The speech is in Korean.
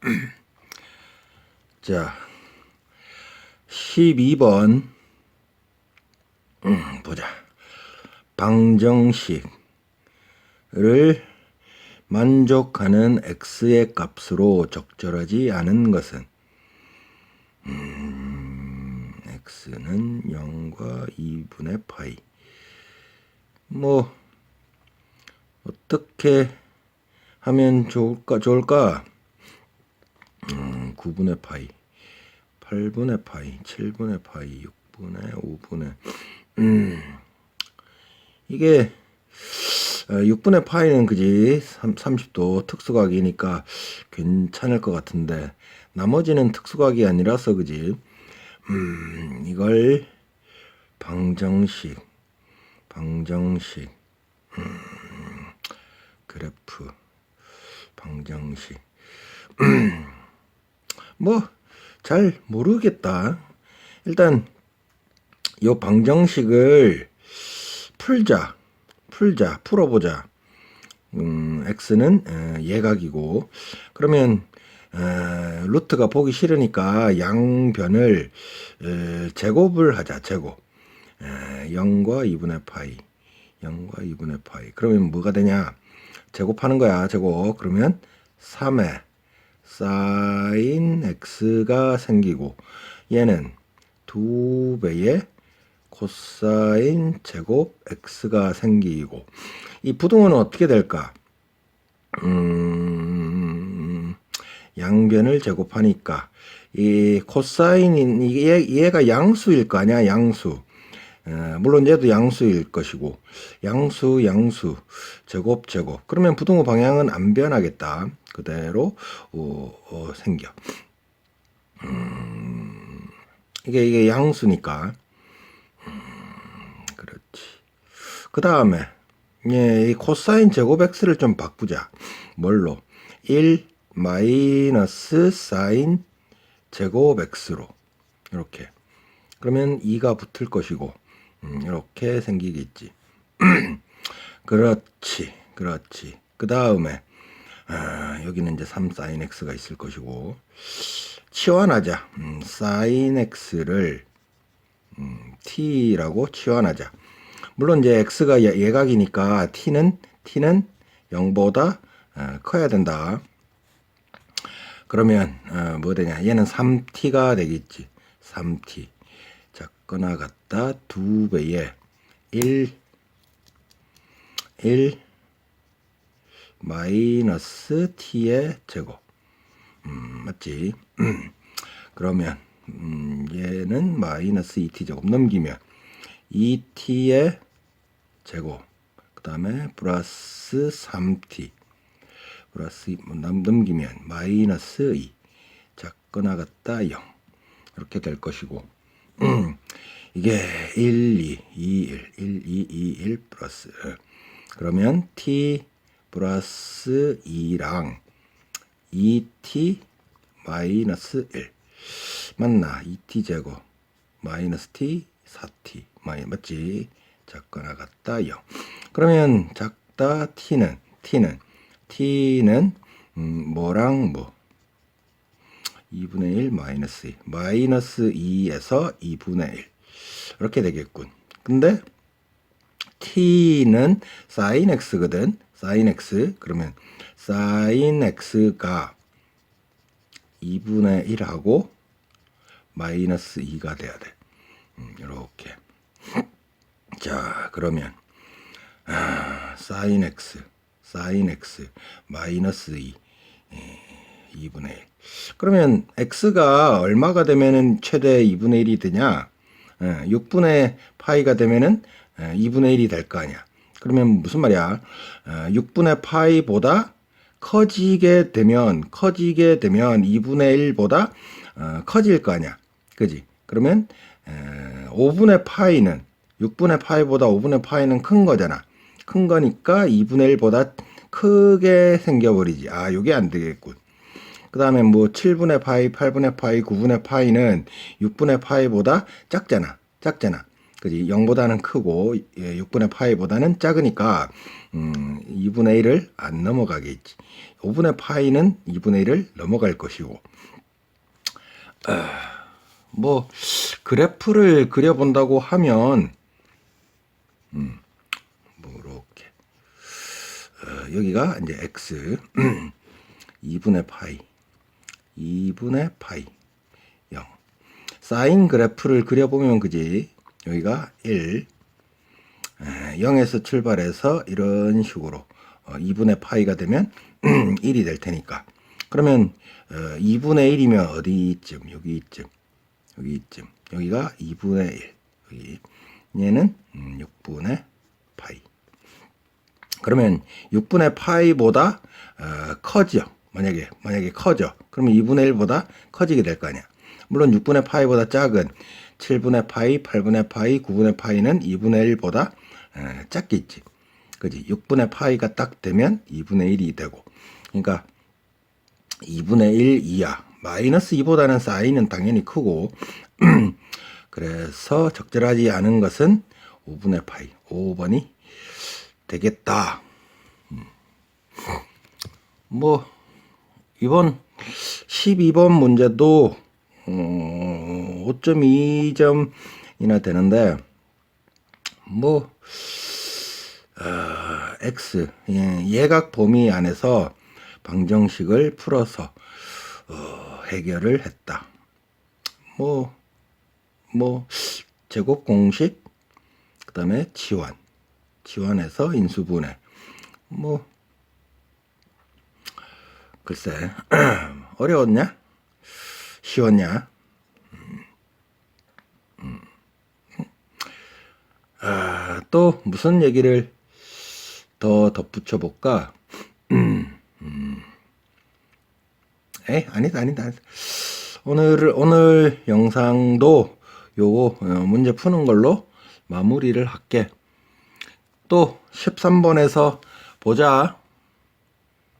자, 12번. 음, 보자. 방정식을 만족하는 x의 값으로 적절하지 않은 것은 음, x는 0과 2분의 파이. 뭐 어떻게 하면 좋을까? 좋을까? 음, 9분의 파이, 8분의 파이, 7분의 파이, 6분의 5분의. 음. 이게 어, 6분의 파이는 그지 30도 특수각이니까 괜찮을 것 같은데 나머지는 특수각이 아니라서 그지? 음 이걸 방정식 방정식 음, 그래프 방정식 뭐 잘 모르겠다. 일단 요 방정식을 풀자 풀자 풀어보자. 음, x는 에, 예각이고. 그러면 에, 루트가 보기 싫으니까 양변을 에, 제곱을 하자 제곱. 에, 0과 2분의 파이 0과 2분의 파이. 그러면 뭐가 되냐? 제곱하는 거야 제곱. 그러면 3에 사인 x가 생기고 얘는 두 배의 코사인 제곱 x가 생기고 이 부동은 어떻게 될까? 음, 양변을 제곱하니까 이 코사인인 얘, 얘가 양수일 거 아니야 양수 에, 물론 얘도 양수일 것이고 양수 양수 제곱 제곱 그러면 부동호 방향은 안 변하겠다 그대로 어, 어, 생겨 음, 이게 이게 양수니까 그렇지. 그 다음에 예, 이 코사인 제곱 x를 좀 바꾸자. 뭘로? 1 마이너스 사인 제곱 x로 이렇게. 그러면 2가 붙을 것이고 음, 이렇게 생기겠지. 그렇지, 그렇지. 그 다음에 아, 여기는 이제 3 사인 x가 있을 것이고 치환하자. 음, 사인 x를 음, t라고 치환하자. 물론 이제 x가 예- 예각이니까 t는 t는 0보다 어, 커야 된다. 그러면 어, 뭐 되냐? 얘는 3t가 되겠지. 3t. 작거나 같다 두 배의 1 1 마이너스 t의 제곱. 음, 맞지? 그러면 음, 얘는 마이너스 2t 제곱 넘기면 2t의 제곱 그 다음에 플러스 3t 플러스 뭐 넘- 넘기면 마이너스 2 작거나 같다 0 이렇게 될 것이고 음, 이게 1, 2, 2, 1, 1, 2, 2, 1 플러스. 그러면 t 플러스 2랑 2t 마이너스 1 맞나? 2t 제곱 마이너스 t 4t 마이 맞지? 작거나 같다 0 그러면 작다 t는 t는 t는 음, 뭐랑 뭐? 2분의 1 마이너스 2 마이너스 2에서 2분의 1 이렇게 되겠군 근데 t는 sin x거든 sin x 그러면 sin x가 2분의 1하고 마이너스 2가 돼야 돼. 음, 이렇게. 자, 그러면 아, sin x, sin x 마이너스 2, 예, 2분의 1. 그러면 x가 얼마가 되면은 최대 2분의 1이 되냐? 예, 6분의 파이가 되면은 예, 2분의 1이 될 거 아니야. 그러면 무슨 말이야? 어, 6분의 파이보다 커지게 되면 커지게 되면 2분의 1보다 어, 커질 거 아니야. 그지? 그러면 에, 5분의 파이는 6분의 파이보다 5분의 파이는 큰 거잖아. 큰 거니까 2분의 1보다 크게 생겨버리지. 아, 요게 안 되겠군. 그 다음에 뭐 7분의 파이, 8분의 파이, 9분의 파이는 6분의 파이보다 작잖아. 작잖아. 그지 0보다는 크고 예, 6분의 파이보다는 작으니까 음, 2분의 1을 안 넘어가겠지. 5분의 파이는 2분의 1을 넘어갈 것이고 아, 뭐 그래프를 그려본다고 하면 음, 뭐 이렇게 어, 여기가 이제 x 2분의 파이 2분의 파이. 0 사인 그래프를 그려보면 그지? 여기가 1 0에서 출발해서 이런 식으로 어, 2분의 파이가 되면 1이 될 테니까. 그러면 어, 2분의 1이면 어디쯤? 여기쯤? 여기쯤? 여기가 2분의 1 여기. 얘는 음, 6분의 파이. 그러면 6분의 파이보다 어, 커져 만약에 만약에 커져 그러면 2분의 1보다 커지게 될 거 아니야 물론 6분의 파이보다 작은 7분의 파이, 8분의 파이, 9분의 파이는 2분의 1보다 에, 작겠지. 그지? 6분의 파이가 딱 되면 2분의 1이 되고. 그러니까 2분의 1 이하. 마이너스 2보다는 사인은 당연히 크고. 그래서 적절하지 않은 것은 5분의 파이. 5번이 되겠다. 음. 뭐 이번 12번 문제도 어, 5.2점이나 되는데 뭐 어, x 예, 예각 범위 안에서 방정식을 풀어서 어, 해결을 했다. 뭐뭐 제곱 공식 그다음에 치환 치환해서 인수분해 뭐 글쎄. 어려웠냐? 쉬웠냐? 음. 아, 또 무슨 얘기를 더 덧붙여 볼까? 음, 에이 아니다 아니다. 아니다. 오늘 오늘 영상도 요거 어, 문제 푸는 걸로 마무리를 할게. 또 13번에서 보자